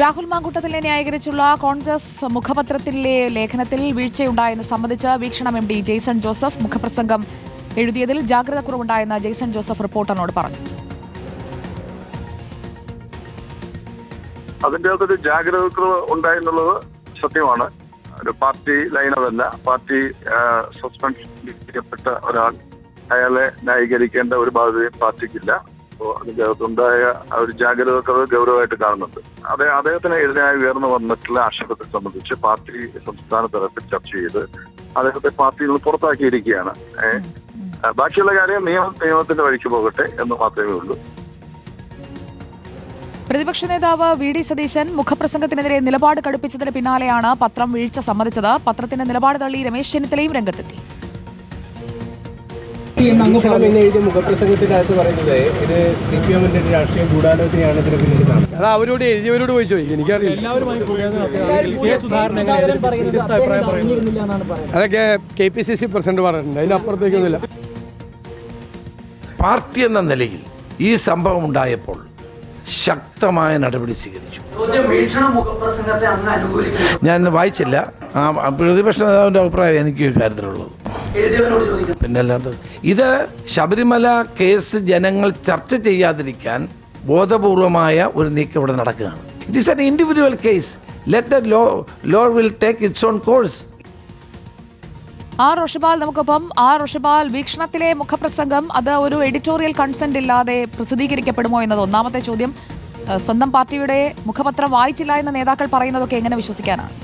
രാഹുൽ മാങ്കൂട്ടത്തിലെ ന്യായീകരിച്ചുള്ള കോൺഗ്രസ് മുഖപത്രത്തിലെ ലേഖനത്തിൽ വീഴ്ചയുണ്ടായെന്ന് സംബന്ധിച്ച് വീക്ഷണം എം ഡി ജെയ്സൺ ജോസഫ് മുഖപ്രസംഗം എഴുതിയതിൽ ജാഗ്രത കുറവുണ്ടായെന്ന് ജെയ്സൺ ജോസഫ് റിപ്പോർട്ടറിനോട് പറഞ്ഞു. അതിന്റെ അകത്തൊരു ജാഗ്രത കുറവ് ഉണ്ടായെന്നുള്ളത് സത്യമാണ്. ഒരു പാർട്ടി ലൈൻ അതല്ല. പാർട്ടി സസ്പെൻഷൻ ചെയ്യപ്പെട്ട ഒരാൾ അയാളെ ന്യായീകരിക്കേണ്ട ഒരു ബാധ്യതയും പാർട്ടിക്കില്ല. അപ്പോൾ അതിനകത്തുണ്ടായ ആ ഒരു ജാഗ്രത ഗൗരവമായിട്ട് കാണുന്നുണ്ട്. അതേ അദ്ദേഹത്തിന് എതിരായി ഉയർന്നു വന്നിട്ടുള്ള ആക്ഷേപത്തെ സംബന്ധിച്ച് പാർട്ടി സംസ്ഥാന തലത്തിൽ ചർച്ച ചെയ്ത് അദ്ദേഹത്തെ പാർട്ടിയിൽ നിന്ന് പുറത്താക്കിയിരിക്കുകയാണ്. ബാക്കിയുള്ള കാര്യം നിയമം നിയമത്തിന്റെ വഴിക്ക് പോകട്ടെ എന്ന് മാത്രമേ ഉള്ളൂ. പ്രതിപക്ഷ നേതാവ് വി ഡി സതീശൻ മുഖപ്രസംഗത്തിനെതിരെ നിലപാട് കടുപ്പിച്ചതിന് പിന്നാലെയാണ് പത്രം വീഴ്ച സമ്മതിച്ചത്. പത്രത്തിന്റെ നിലപാട് തള്ളി രമേശ് ചെന്നിത്തലയും രംഗത്തെത്തി. വീക്ഷണം എന്ന് എഴുതിയ മുഖപ്രസംഗത്തിനകത്ത് പറയുന്നത്? ഇത് സി പി എമ്മിന്റെ ഒരു രാഷ്ട്രീയ ഗൂഢാലോചനയാണ് ഇതിന് പിന്നിൽ അത് അവരോട് എഴുതിയവരോട് പോയി ചോദിക്കും. എനിക്കറിയില്ല. അതൊക്കെ K P C C president പറഞ്ഞിട്ടുണ്ട് അതിനപ്പുറത്തേക്കൊന്നുമില്ല പാർട്ടി എന്ന നിലയിൽ ഈ സംഭവം ഉണ്ടായപ്പോൾ ശക്തമായ നടപടി സ്വീകരിച്ചു. ഞാൻ വായിച്ചില്ല. ആ പ്രതിപക്ഷ നേതാവിന്റെ അഭിപ്രായം എനിക്ക് കാര്യത്തിലുള്ളത്. പിന്നെ അല്ലാണ്ട് ഇത് ശബരിമല കേസ് ജനങ്ങൾ ചർച്ച ചെയ്യാതിരിക്കാൻ ബോധപൂർവമായ ഒരു നീക്കം ഇവിടെ നടക്കുകയാണ്. It is an individual case let the law law will take its own course R Rishipal നമുക്കൊപ്പം. ആർ ഋഷിപാൽ വീക്ഷണത്തിലെ മുഖപ്രസംഗം. അത് ഒരു എഡിറ്റോറിയൽ കൺസെന്റ് ഇല്ലാതെ പ്രസിദ്ധീകരിക്കപ്പെടുമോ എന്നത് ഒന്നാമത്തെ ചോദ്യം. സ്വന്തം പാർട്ടിയുടെ മുഖപത്രം വായിച്ചില്ല എന്ന് നേതാക്കൾ പറയുന്നതൊക്കെ എങ്ങനെ വിശ്വസിക്കാനാണ്?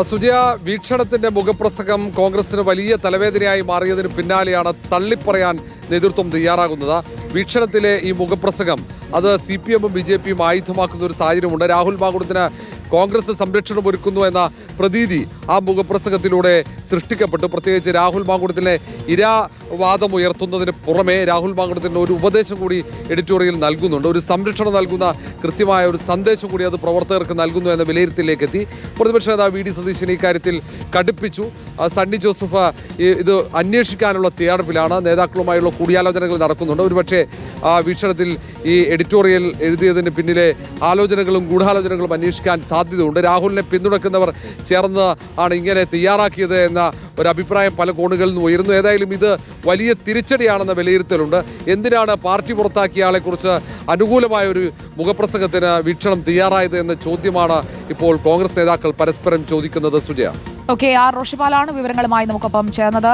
സുജയ വീക്ഷണത്തിന്റെ മുഖപ്രസംഗം കോൺഗ്രസിന് വലിയ തലവേദനയായി മാറിയതിന് പിന്നാലെയാണ് തള്ളിപ്പറയാൻ നേതൃത്വം തയ്യാറാകുന്നത്. വീക്ഷണത്തിലെ ഈ മുഖപ്രസംഗം അത് സി പി എമ്മും ബി ജെ പിയും ആയുധമാക്കുന്ന ഒരു സാഹചര്യമുണ്ട്. രാഹുൽ മാങ്കുടത്തിന് കോൺഗ്രസ് സംരക്ഷണം ഒരുക്കുന്നു എന്ന പ്രതീതി ആ മുഖപ്രസംഗത്തിലൂടെ സൃഷ്ടിക്കപ്പെട്ടു. പ്രത്യേകിച്ച് രാഹുൽ മാങ്കുടത്തിലെ ഇരാവാദം ഉയർത്തുന്നതിന് പുറമെ രാഹുൽ മാങ്കുടത്തിന് ഒരു ഉപദേശം കൂടി എഡിറ്റോറിയൽ നൽകുന്നുണ്ട്. ഒരു സംരക്ഷണം നൽകുന്ന കൃത്യമായ ഒരു സന്ദേശം കൂടി അത് പ്രവർത്തകർക്ക് നൽകുന്നു എന്ന വിലയിരുത്തലിലേക്ക് എത്തി പ്രതിപക്ഷ നേതാവ് വി ഡി സതീശൻ ഇക്കാര്യത്തിൽ കടുപ്പിച്ചു. സണ്ണി ജോസഫ് ഇത് അന്വേഷിക്കാനുള്ള തയ്യാറെടുപ്പിലാണ്. നേതാക്കളുമായുള്ള കൂടിയാലോചനകൾ നടക്കുന്നുണ്ട്. ഒരുപക്ഷെ ആ വീക്ഷണത്തിൽ ഈ എഡിറ്റോറിയൽ എഴുതിയതിന് പിന്നിലെ ആലോചനകളും ഗൂഢാലോചനകളും അന്വേഷിക്കാൻ സാധ്യതയുണ്ട്. രാഹുലിനെ പിന്തുണക്കുന്നവർ ചേർന്ന് ആണ് ഇങ്ങനെ തയ്യാറാക്കിയത് എന്ന ഒരു അഭിപ്രായം പല കോണുകളിൽ നിന്നും ഉയരുന്നു. ഏതായാലും ഇത് വലിയ തിരിച്ചടിയാണെന്ന വിലയിരുത്തലുണ്ട്. എന്തിനാണ് പാർട്ടി പുറത്താക്കിയ ആളെക്കുറിച്ച് അനുകൂലമായ ഒരു മുഖപ്രസംഗത്തിന് വീക്ഷണം തയ്യാറായത് എന്ന ചോദ്യമാണ് ഇപ്പോൾ കോൺഗ്രസ് നേതാക്കൾ പരസ്പരം ചോദിക്കുന്നത്. സുജയ. ഓക്കെ ആർ റോഷിപാലാണ് വിവരങ്ങളുമായി നമുക്കൊപ്പം ചേർന്നത്.